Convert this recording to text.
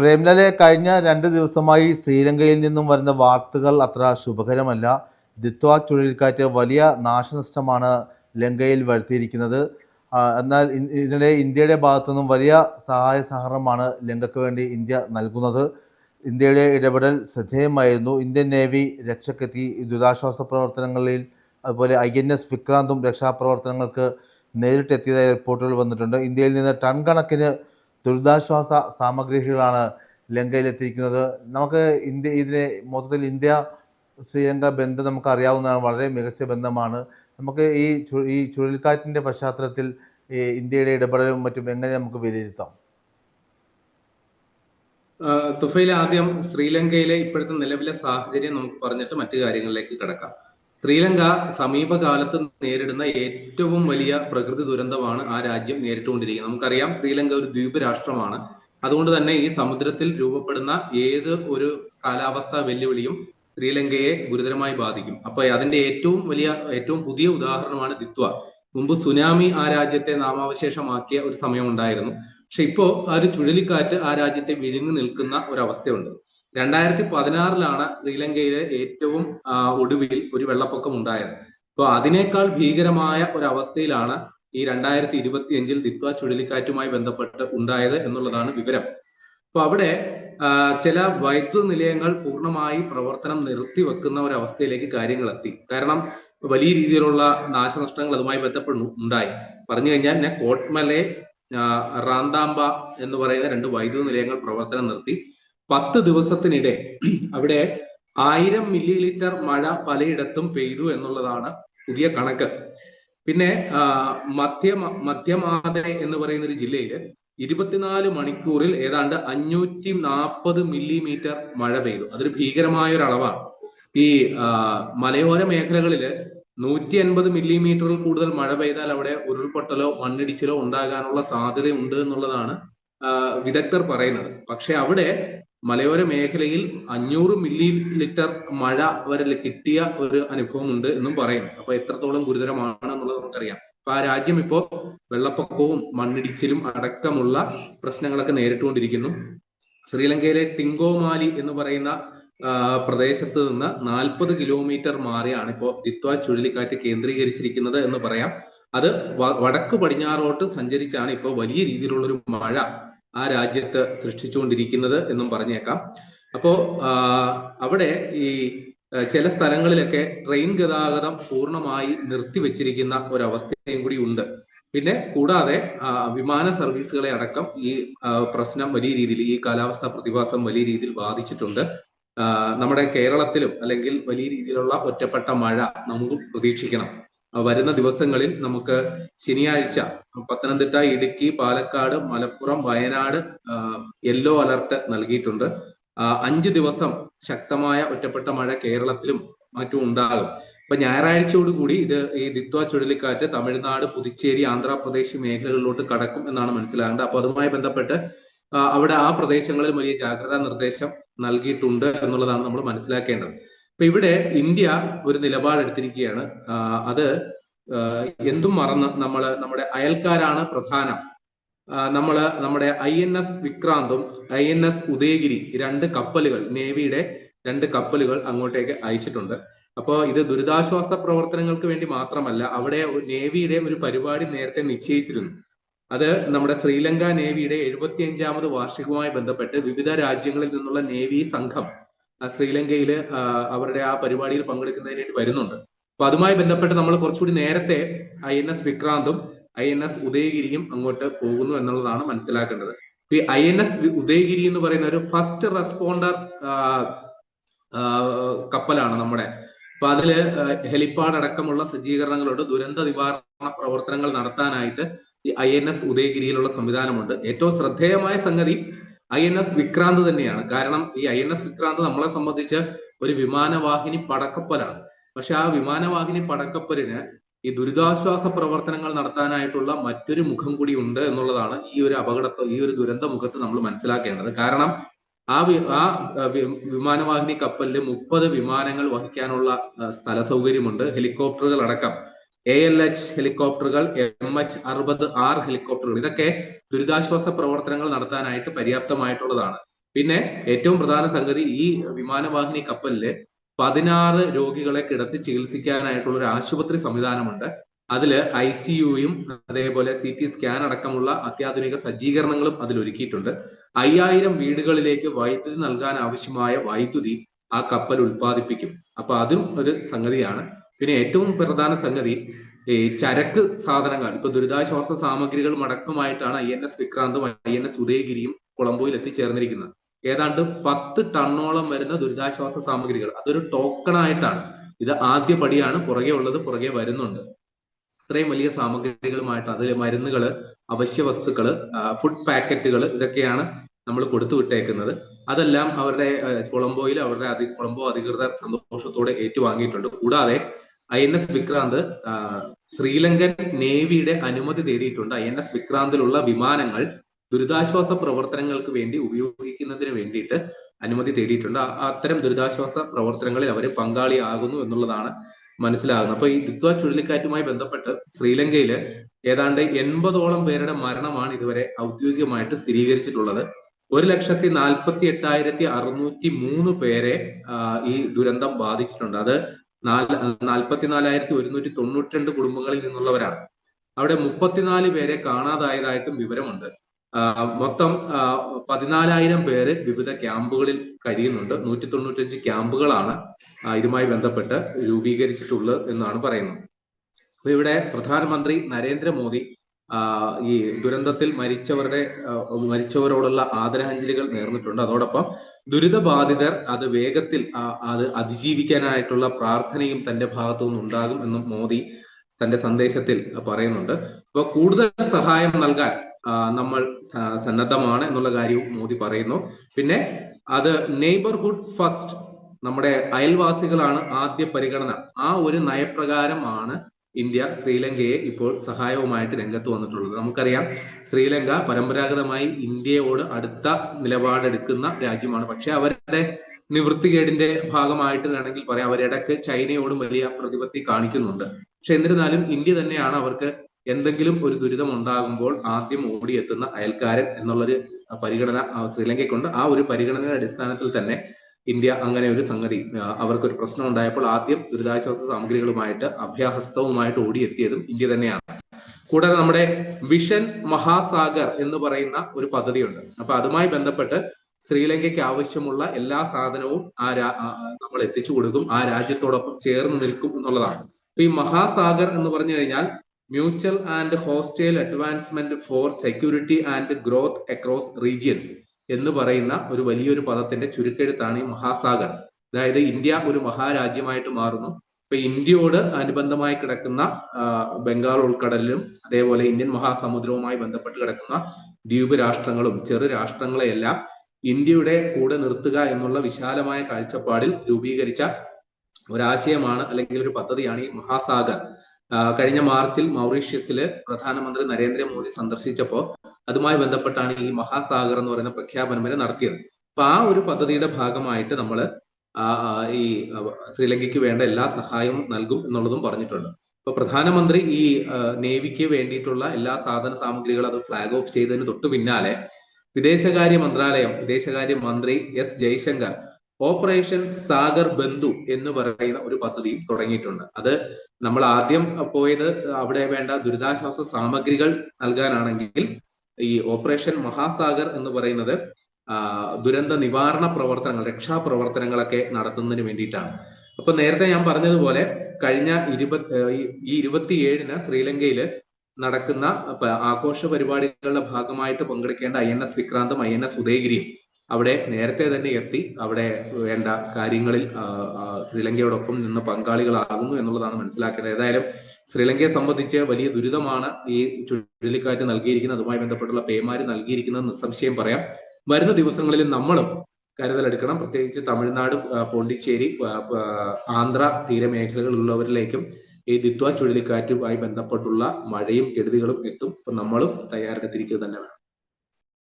പ്രേംലാലെ കഴിഞ്ഞ രണ്ട് ദിവസമായി ശ്രീലങ്കയിൽ നിന്നും വരുന്ന വാർത്തകൾ അത്ര ശുഭകരമല്ല. ദിത്വ ചുഴലിക്കാറ്റ് വലിയ നാശനഷ്ടമാണ് ലങ്കയിൽ വരുത്തിയിരിക്കുന്നത്. എന്നാൽ ഇതിനിടെ ഇന്ത്യയുടെ ഭാഗത്തു നിന്നും വലിയ സഹായ സഹകരണമാണ് ലങ്കയ്ക്ക് വേണ്ടി ഇന്ത്യ നൽകുന്നത്. ഇന്ത്യയുടെ ഇടപെടൽ ശ്രദ്ധേയമായിരുന്നു. ഇന്ത്യൻ നേവി രക്ഷക്കെത്തി. ദുരിതാശ്വാസ പ്രവർത്തനങ്ങളിൽ അതുപോലെ ഐ എൻ എസ് വിക്രാന്തും രക്ഷാപ്രവർത്തനങ്ങൾക്ക് നേരിട്ടെത്തിയതായി റിപ്പോർട്ടുകൾ വന്നിട്ടുണ്ട്. ഇന്ത്യയിൽ നിന്ന് ടൺ കണക്കിന് ദുരിതാശ്വാസ സാമഗ്രികളാണ് ലങ്കയിൽ എത്തിയിരിക്കുന്നത് നമുക്ക് ഇന്ത്യ ഇതിനെ മൊത്തത്തിൽ ഇന്ത്യ ശ്രീലങ്ക ബന്ധം നമുക്ക് അറിയാവുന്നതാണ് വളരെ മികച്ച ബന്ധമാണ്. നമുക്ക് ഈ ഈ ചുഴലിക്കാറ്റിന്റെ പശ്ചാത്തലത്തിൽ ഈ ഇന്ത്യയുടെ ഇടപെടലും മറ്റും എങ്ങനെ നമുക്ക് വിലയിരുത്താം? തുഫയിൽ ആദ്യം ശ്രീലങ്കയിലെ ഇപ്പോഴത്തെ നിലവിലെ സാഹചര്യം നമുക്ക് പറഞ്ഞിട്ട് മറ്റു കാര്യങ്ങളിലേക്ക് കിടക്കാം. ശ്രീലങ്ക സമീപകാലത്ത് നേരിടുന്ന ഏറ്റവും വലിയ പ്രകൃതി ദുരന്തമാണ് ആ രാജ്യം നേരിട്ടുകൊണ്ടിരിക്കുന്നത്. നമുക്കറിയാം ശ്രീലങ്ക ഒരു ദ്വീപ് രാഷ്ട്രമാണ് അതുകൊണ്ട് തന്നെ ഈ സമുദ്രത്തിൽ രൂപപ്പെടുന്ന ഏത് ഒരു കാലാവസ്ഥാ വെല്ലുവിളിയും ശ്രീലങ്കയെ ഗുരുതരമായി ബാധിക്കും. അപ്പൊ അതിന്റെ ഏറ്റവും വലിയ ഏറ്റവും പുതിയ ഉദാഹരണമാണ് ദിത്വ. മുമ്പ് സുനാമി ആ രാജ്യത്തെ നാമാവശേഷമാക്കിയ ഒരു സമയം ഉണ്ടായിരുന്നു പക്ഷെ ഇപ്പോ ആ ഒരു ചുഴലിക്കാറ്റ് ആ രാജ്യത്തെ വിഴുങ്ങി നിൽക്കുന്ന ഒരവസ്ഥയുണ്ട്. രണ്ടായിരത്തി പതിനാറിലാണ് ശ്രീലങ്കയിലെ ഏറ്റവും ഒടുവിൽ ഒരു വെള്ളപ്പൊക്കം ഉണ്ടായത്. അപ്പോൾ അതിനേക്കാൾ ഭീകരമായ ഒരു അവസ്ഥയിലാണ് ഈ രണ്ടായിരത്തി ഇരുപത്തി അഞ്ചിൽ ദിത്വ ചുഴലിക്കാറ്റുമായി ബന്ധപ്പെട്ട് ഉണ്ടായത് എന്നുള്ളതാണ് വിവരം. അപ്പൊ അവിടെ ചില വൈദ്യുത നിലയങ്ങൾ പൂർണമായി പ്രവർത്തനം നിർത്തിവെക്കുന്ന ഒരു അവസ്ഥയിലേക്ക് കാര്യങ്ങൾ എത്തി കാരണം വലിയ രീതിയിലുള്ള നാശനഷ്ടങ്ങൾ അതുമായി ബന്ധപ്പെട്ട് ഉണ്ടായി. പറഞ്ഞു കഴിഞ്ഞാൽ ഞാൻ കോട്ട്മലെ റാന്താമ്പ എന്ന് പറയുന്ന രണ്ട് വൈദ്യുത നിലയങ്ങൾ പ്രവർത്തനം നിർത്തി. പത്ത് ദിവസത്തിനിടെ അവിടെ ആയിരം മില്ലി ലിറ്റർ മഴ പലയിടത്തും പെയ്തു എന്നുള്ളതാണ് പുതിയ കണക്ക്. പിന്നെ മധ്യ മധ്യമാതര എന്ന് പറയുന്ന ഒരു ജില്ലയിൽ ഇരുപത്തിനാല് മണിക്കൂറിൽ ഏതാണ്ട് അഞ്ഞൂറ്റി നാൽപ്പത് മില്ലിമീറ്റർ മഴ പെയ്തു. അതൊരു ഭീകരമായ ഒരു അളവാണ് ഈ മലയോര മേഖലകളിൽ നൂറ്റി അൻപത് മില്ലിമീറ്ററിൽ കൂടുതൽ മഴ പെയ്താൽ അവിടെ ഉരുൾപൊട്ടലോ മണ്ണിടിച്ചിലോ ഉണ്ടാകാനുള്ള സാധ്യതയുണ്ട് എന്നുള്ളതാണ് വിദഗ്ധർ പറയുന്നത്. പക്ഷെ അവിടെ മലയോര മേഖലയിൽ അഞ്ഞൂറ് മില്ലി ലിറ്റർ മഴ വരെ കിട്ടിയ ഒരു അനുഭവമുണ്ട് എന്നും പറയും. അപ്പൊ എത്രത്തോളം ഗുരുതരമാണ് എന്നുള്ളത് നമുക്കറിയാം. അപ്പൊ ആ രാജ്യം ഇപ്പോ വെള്ളപ്പൊക്കവും മണ്ണിടിച്ചിലും അടക്കമുള്ള പ്രശ്നങ്ങളൊക്കെ നേരിട്ടുകൊണ്ടിരിക്കുന്നു. ശ്രീലങ്കയിലെ ടിങ്കോമാലി എന്ന് പറയുന്ന പ്രദേശത്ത് നിന്ന് നാൽപ്പത് കിലോമീറ്റർ മാറിയാണ് ഇപ്പോൾ ദിത്വ ചുഴലിക്കാറ്റ് കേന്ദ്രീകരിച്ചിരിക്കുന്നത് എന്ന് പറയാം. അത് വടക്ക് പടിഞ്ഞാറോട്ട് സഞ്ചരിച്ചാണ് ഇപ്പോൾ വലിയ രീതിയിലുള്ള ഒരു മഴ ആ രാജ്യത്ത് സൃഷ്ടിച്ചുകൊണ്ടിരിക്കുന്നത് എന്നും പറഞ്ഞേക്കാം. അപ്പോ അവിടെ ഈ ചില സ്ഥലങ്ങളിലൊക്കെ ട്രെയിൻ ഗതാഗതം പൂർണമായി നിർത്തിവെച്ചിരിക്കുന്ന ഒരവസ്ഥയും കൂടി ഉണ്ട്. പിന്നെ കൂടാതെ വിമാന സർവീസുകളെ അടക്കം ഈ പ്രശ്നം വലിയ രീതിയിൽ ഈ കാലാവസ്ഥ പ്രതിഭാസം വലിയ രീതിയിൽ ബാധിച്ചിട്ടുണ്ട്. നമ്മുടെ കേരളത്തിലും അല്ലെങ്കിൽ വലിയ രീതിയിലുള്ള ഒറ്റപ്പെട്ട മഴ നമുക്ക് പ്രതീക്ഷിക്കണം. വരുന്ന ദിവസങ്ങളിൽ നമുക്ക് ശനിയാഴ്ച പത്തനംതിട്ട ഇടുക്കി പാലക്കാട് മലപ്പുറം വയനാട് യെല്ലോ അലർട്ട് നൽകിയിട്ടുണ്ട്. അഞ്ച് ദിവസം ശക്തമായ ഒറ്റപ്പെട്ട മഴ കേരളത്തിലും മറ്റും ഉണ്ടാകും. ഇപ്പൊ ഞായറാഴ്ചയോടുകൂടി ഇത് ഈ ദിത്വ ചുഴലിക്കാറ്റ് തമിഴ്നാട് പുതുച്ചേരി ആന്ധ്രാപ്രദേശ് മേഖലകളിലോട്ട് കടക്കും എന്നാണ് മനസ്സിലാകേണ്ടത്. അപ്പൊ അതുമായി ബന്ധപ്പെട്ട് അവിടെ ആ പ്രദേശങ്ങളിൽ വലിയ ജാഗ്രതാ നിർദ്ദേശം നൽകിയിട്ടുണ്ട് എന്നുള്ളതാണ് നമ്മൾ മനസ്സിലാക്കേണ്ടത്. അപ്പൊ ഇവിടെ ഇന്ത്യ ഒരു നിലപാടെടുത്തിരിക്കുകയാണ്. അത് എന്തും മറന്ന് നമ്മൾ നമ്മുടെ അയൽക്കാരാണ് പ്രധാനം. നമ്മൾ നമ്മുടെ ഐ എൻ എസ് വിക്രാന്തും ഐ എൻ എസ് ഉദയഗിരി രണ്ട് കപ്പലുകൾ നേവിയുടെ രണ്ട് കപ്പലുകൾ അങ്ങോട്ടേക്ക് അയച്ചിട്ടുണ്ട്. അപ്പോൾ ഇത് ദുരിതാശ്വാസ പ്രവർത്തനങ്ങൾക്ക് വേണ്ടി മാത്രമല്ല അവിടെ നേവിയുടെ ഒരു പരിപാടി നേരത്തെ നിശ്ചയിച്ചിരുന്നു. അത് നമ്മുടെ ശ്രീലങ്ക നേവിയുടെ എഴുപത്തി അഞ്ചാമത് വാർഷികവുമായി ബന്ധപ്പെട്ട് വിവിധ രാജ്യങ്ങളിൽ നിന്നുള്ള നേവി സംഘം ആ, ശ്രീലങ്കയിൽ അവരുടെ ആ പരിപാടിയിൽ പങ്കെടുക്കുന്നതിനായിട്ട് വരുന്നുണ്ട്. അപ്പൊ അതുമായി ബന്ധപ്പെട്ട് നമ്മൾ കുറച്ചുകൂടി നേരത്തെ ഐ എൻ എസ് വിക്രാന്തും ഐ എൻ എസ് ഉദയഗിരിയും അങ്ങോട്ട് പോകുന്നു എന്നുള്ളതാണ് മനസ്സിലാക്കേണ്ടത്. ഈ ഐ എൻ എസ് ഉദയഗിരി എന്ന് പറയുന്ന ഒരു ഫസ്റ്റ് റെസ്പോണ്ടർ കപ്പലാണ് നമ്മുടെ. അപ്പൊ അതിൽ ഹെലിപ്പാഡ് അടക്കമുള്ള സജ്ജീകരണങ്ങളുണ്ട് ദുരന്ത നിവാരണ പ്രവർത്തനങ്ങൾ നടത്താനായിട്ട് ഈ ഐ എൻ എസ് ഉദയഗിരിയിലുള്ള സംവിധാനമുണ്ട്. ഏറ്റവും ശ്രദ്ധേയമായ സംഗതി ഐ എൻ എസ് വിക്രാന്ത് തന്നെയാണ്. കാരണം ഈ ഐ എൻ എസ് വിക്രാന്ത് നമ്മളെ സംബന്ധിച്ച് ഒരു വിമാനവാഹിനി പടക്കപ്പലാണ്. പക്ഷെ ആ വിമാനവാഹിനി പടക്കപ്പലിന് ഈ ദുരിതാശ്വാസ പ്രവർത്തനങ്ങൾ നടത്താനായിട്ടുള്ള മറ്റൊരു മുഖം കൂടി ഉണ്ട് എന്നുള്ളതാണ് ഈ ഒരു അപകടത്തെ ഈ ഒരു ദുരന്ത മുഖത്ത് നമ്മൾ മനസ്സിലാക്കേണ്ടത്. കാരണം ആ ആ വിമാനവാഹിനി കപ്പലിൽ മുപ്പത് വിമാനങ്ങൾ വഹിക്കാനുള്ള സ്ഥല സൗകര്യമുണ്ട് ഹെലികോപ്റ്ററുകൾ അടക്കം എ എൽ എച്ച് ഹെലികോപ്റ്ററുകൾ എം എച്ച് അറുപത് ആർ ഹെലികോപ്റ്ററുകൾ ഇതൊക്കെ ദുരിതാശ്വാസ പ്രവർത്തനങ്ങൾ നടത്താനായിട്ട് പര്യാപ്തമായിട്ടുള്ളതാണ്. പിന്നെ ഏറ്റവും പ്രധാന സംഗതി ഈ വിമാനവാഹിനി കപ്പലിൽ പതിനാറ് രോഗികളെ കിടത്തി ചികിത്സിക്കാനായിട്ടുള്ള ഒരു ആശുപത്രി സംവിധാനമുണ്ട്. അതിൽ ഐ സി യുയും അതേപോലെ സി ടി സ്കാൻ അടക്കമുള്ള അത്യാധുനിക സജ്ജീകരണങ്ങളും അതിൽ ഒരുക്കിയിട്ടുണ്ട് അയ്യായിരം വീടുകളിലേക്ക് വൈദ്യുതി നൽകാൻ ആവശ്യമായ വൈദ്യുതി ആ കപ്പൽ ഉൽപ്പാദിപ്പിക്കും. അപ്പൊ അതും ഒരു സംഗതിയാണ്. പിന്നെ ഏറ്റവും പ്രധാന സംഗതി ഈ ചരക്ക് സാധനങ്ങൾ ഇപ്പൊ ദുരിതാശ്വാസ സാമഗ്രികൾ മടക്കമായിട്ടാണ് ഐ എൻ എസ് വിക്രാന്തും ഐ എൻ എസ് ഉദയഗിരിയും കൊളംബോയിൽ എത്തിച്ചേർന്നിരിക്കുന്നത്. ഏതാണ്ട് പത്ത് ടണ്ണോളം വരുന്ന ദുരിതാശ്വാസ സാമഗ്രികൾ അതൊരു ടോക്കൺ ആയിട്ടാണ്. ഇത് ആദ്യ പടിയാണ് പുറകെ ഉള്ളത് പുറകെ വരുന്നുണ്ട്. ഇത്രയും വലിയ സാമഗ്രികളുമായിട്ട് അതിൽ മരുന്നുകൾ അവശ്യ വസ്തുക്കൾ ഫുഡ് പാക്കറ്റുകൾ ഇതൊക്കെയാണ് നമ്മൾ കൊടുത്തു വിട്ടേക്കുന്നത്. അതെല്ലാം അവരുടെ കൊളംബോയിൽ അവരുടെ കൊളംബോ അധികൃതർ സന്തോഷത്തോടെ ഏറ്റുവാങ്ങിയിട്ടുണ്ട്. കൂടാതെ I N S Vikrant Sri Lankan നേവിയുടെ അനുമതി തേടിയിട്ടുണ്ട്. ഐ എൻ എസ് വിക്രാന്തിലുള്ള വിമാനങ്ങൾ ദുരിതാശ്വാസ പ്രവർത്തനങ്ങൾക്ക് വേണ്ടി ഉപയോഗിക്കുന്നതിന് വേണ്ടിയിട്ട് അനുമതി തേടിയിട്ടുണ്ട്. അത്തരം ദുരിതാശ്വാസ പ്രവർത്തനങ്ങളിൽ അവർ പങ്കാളിയാകുന്നു എന്നുള്ളതാണ് മനസ്സിലാകുന്നത്. അപ്പൊ ഈ ദിത്വ ചുഴലിക്കാറ്റുമായി ബന്ധപ്പെട്ട് ശ്രീലങ്കയിൽ ഏതാണ്ട് എൺപതോളം പേരുടെ മരണമാണ് ഇതുവരെ ഔദ്യോഗികമായിട്ട് സ്ഥിരീകരിച്ചിട്ടുള്ളത്. ഒരു ലക്ഷത്തി നാൽപ്പത്തി എട്ടായിരത്തി അറുന്നൂറ്റി മൂന്ന് പേരെ ഈ ദുരന്തം ബാധിച്ചിട്ടുണ്ട്. അത് നാല് നാൽപ്പത്തിനാലായിരത്തി ഒരുന്നൂറ്റി തൊണ്ണൂറ്റി രണ്ട് കുടുംബങ്ങളിൽ നിന്നുള്ളവരാണ്. അവിടെ മുപ്പത്തിനാല് പേരെ കാണാതായതായിട്ടും വിവരമുണ്ട്. മൊത്തം പതിനാലായിരം പേര് വിവിധ ക്യാമ്പുകളിൽ കഴിയുന്നുണ്ട്. നൂറ്റി തൊണ്ണൂറ്റഞ്ച് ക്യാമ്പുകളാണ് ഇതുമായി ബന്ധപ്പെട്ട് രൂപീകരിച്ചിട്ടുള്ളത് എന്നാണ് പറയുന്നത്. അപ്പൊ ഇവിടെ പ്രധാനമന്ത്രി നരേന്ദ്രമോദി ഈ ദുരന്തത്തിൽ മരിച്ചവരുടെ മരിച്ചവരോടുള്ള ആദരാഞ്ജലികൾ നേർന്നിട്ടുണ്ട്. അതോടൊപ്പം ദുരിതബാധിതർ അത് വേഗത്തിൽ അത് അതിജീവിക്കാനായിട്ടുള്ള പ്രാർത്ഥനയും തന്റെ ഭാഗത്തു നിന്നുണ്ടാകും എന്നും മോദി തന്റെ സന്ദേശത്തിൽ പറയുന്നുണ്ട്. അപ്പൊ കൂടുതൽ സഹായം നൽകാൻ നമ്മൾ സന്നദ്ധമാണ് എന്നുള്ള കാര്യവും മോദി പറയുന്നു. പിന്നെ അത് നെയ്ബർഹുഡ് ഫസ്റ്റ് നമ്മുടെ അയൽവാസികളാണ് ആദ്യ പരിഗണന. ആ ഒരു നയപ്രകാരമാണ് ഇന്ത്യ ശ്രീലങ്കയെ ഇപ്പോൾ സഹായവുമായിട്ട് രംഗത്ത് വന്നിട്ടുള്ളത്. നമുക്കറിയാം ശ്രീലങ്ക പരമ്പരാഗതമായി ഇന്ത്യയോട് അടുത്ത നിലപാടെടുക്കുന്ന രാജ്യമാണ്. പക്ഷെ അവരുടെ നിവൃത്തികേടിന്റെ ഭാഗമായിട്ട് വേണമെങ്കിൽ പറയാം. അവരിടക്ക് ചൈനയോടും വലിയ പ്രതിപത്തി കാണിക്കുന്നുണ്ട്. പക്ഷെ എന്നിരുന്നാലും ഇന്ത്യ തന്നെയാണ് അവർക്ക് എന്തെങ്കിലും ഒരു ദുരിതം ഉണ്ടാകുമ്പോൾ ആദ്യം ഓടിയെത്തുന്ന അയൽക്കാരൻ എന്നുള്ളൊരു പരിഗണന ശ്രീലങ്കയ്ക്കുണ്ട്. ആ ഒരു പരിഗണനയുടെ അടിസ്ഥാനത്തിൽ തന്നെ ഇന്ത്യ അങ്ങനെ ഒരു സംഗതി അവർക്കൊരു പ്രശ്നം ഉണ്ടായപ്പോൾ ആദ്യം ദുരിതാശ്വാസ സാമഗ്രികളുമായിട്ട് അഭയഹസ്തവുമായിട്ട് ഓടിയെത്തിയതും ഇന്ത്യ തന്നെയാണ്. കൂടാതെ നമ്മുടെ വിഷൻ മഹാസാഗർ എന്ന് പറയുന്ന ഒരു പദ്ധതിയുണ്ട്. അപ്പൊ അതുമായി ബന്ധപ്പെട്ട് ശ്രീലങ്കയ്ക്ക് ആവശ്യമുള്ള എല്ലാ സാധനവും ആ നമ്മൾ എത്തിച്ചു കൊടുക്കും ആ രാജ്യത്തോടൊപ്പം ചേർന്ന് നിൽക്കും എന്നുള്ളതാണ്. അപ്പൊ ഈ മഹാസാഗർ എന്ന് പറഞ്ഞു കഴിഞ്ഞാൽ mutual and hostile advancement for security and growth across regions. എന്ന് പറയുന്ന ഒരു വലിയൊരു പദത്തിന്റെ ചുരുക്കെഴുത്താണ് ഈ മഹാസാഗർ. അതായത് ഇന്ത്യ ഒരു മഹാരാജ്യമായിട്ട് മാറുന്നു. ഇപ്പൊ ഇന്ത്യയോട് അനുബന്ധമായി കിടക്കുന്ന ബംഗാൾ ഉൾക്കടലിലും അതേപോലെ ഇന്ത്യൻ മഹാസമുദ്രവുമായി ബന്ധപ്പെട്ട് കിടക്കുന്ന ദ്വീപ് രാഷ്ട്രങ്ങളും ചെറു രാഷ്ട്രങ്ങളെയെല്ലാം ഇന്ത്യയുടെ കൂടെ നിർത്തുക എന്നുള്ള വിശാലമായ കാഴ്ചപ്പാടിൽ രൂപീകരിച്ച ഒരാശയമാണ് അല്ലെങ്കിൽ ഒരു പദ്ധതിയാണ് ഈ മഹാസാഗർ. കഴിഞ്ഞ മാർച്ചിൽ മൗറീഷ്യസിൽ പ്രധാനമന്ത്രി നരേന്ദ്രമോദി സന്ദർശിച്ചപ്പോൾ അതുമായി ബന്ധപ്പെട്ടാണ് ഈ മഹാസാഗർ എന്ന് പറയുന്ന പ്രഖ്യാപനം വരെ നടത്തിയത്. അപ്പൊ ആ ഒരു പദ്ധതിയുടെ ഭാഗമായിട്ട് നമ്മൾ ഈ ശ്രീലങ്കയ്ക്ക് വേണ്ട എല്ലാ സഹായവും നൽകും എന്നുള്ളതും പറഞ്ഞിട്ടുണ്ട്. അപ്പൊ പ്രധാനമന്ത്രി ഈ നേവിക്ക് വേണ്ടിയിട്ടുള്ള എല്ലാ സാധന സാമഗ്രികളും അത് ഫ്ലാഗ് ഓഫ് ചെയ്തതിന് തൊട്ടു പിന്നാലെ വിദേശകാര്യ മന്ത്രാലയം വിദേശകാര്യ മന്ത്രി എസ് ജയശങ്കർ ഓപ്പറേഷൻ സാഗർ ബന്ധു എന്ന് പറയുന്ന ഒരു പദ്ധതിയും തുടങ്ങിയിട്ടുണ്ട്. അത് നമ്മൾ ആദ്യം പോയത് അവിടെ വേണ്ട ദുരിതാശ്വാസ സാമഗ്രികൾ നൽകാനാണെങ്കിൽ ഈ ഓപ്പറേഷൻ മഹാസാഗർ എന്ന് പറയുന്നത് ദുരന്ത നിവാരണ പ്രവർത്തനങ്ങൾ രക്ഷാപ്രവർത്തനങ്ങളൊക്കെ നടത്തുന്നതിന് വേണ്ടിയിട്ടാണ്. അപ്പൊ നേരത്തെ ഞാൻ പറഞ്ഞതുപോലെ കഴിഞ്ഞ ഇരുപത് ഈ ഇരുപത്തിയേഴിന് ശ്രീലങ്കയിൽ നടക്കുന്ന ആഘോഷ പരിപാടികളുടെ ഭാഗമായിട്ട് പങ്കെടുക്കേണ്ട ഐ എൻ എസ് വിക്രാന്തും ഐ എൻ എസ് ഉദയഗിരിയും. അവിടെ നേരത്തെ തന്നെ എത്തി. അവിടെ വേണ്ട കാര്യങ്ങളിൽ ശ്രീലങ്കയോടൊപ്പം നിന്ന് പങ്കാളികളാകുന്നു എന്നുള്ളതാണ് മനസ്സിലാക്കേണ്ടത്. ഏതായാലും ശ്രീലങ്കയെ സംബന്ധിച്ച് വലിയ ദുരിതമാണ് ഈ ചുഴലിക്കാറ്റ് നൽകിയിരിക്കുന്നത്. അതുമായി ബന്ധപ്പെട്ടുള്ള പേമാരി നൽകിയിരിക്കുന്നത് നിസ്സംശയം പറയാം. വരുന്ന ദിവസങ്ങളിൽ നമ്മളും കരുതലെടുക്കണം പ്രത്യേകിച്ച് തമിഴ്നാട് പോണ്ടിച്ചേരി ആന്ധ്ര തീരമേഖലകളിലുള്ളവരിലേക്കും ഈ ദിത്വ ചുഴലിക്കാറ്റുമായി ബന്ധപ്പെട്ടുള്ള മഴയും കെടുതികളും എത്തും. അപ്പൊ നമ്മളും തയ്യാറെടുത്തിരിക്കുക തന്നെ വേണം.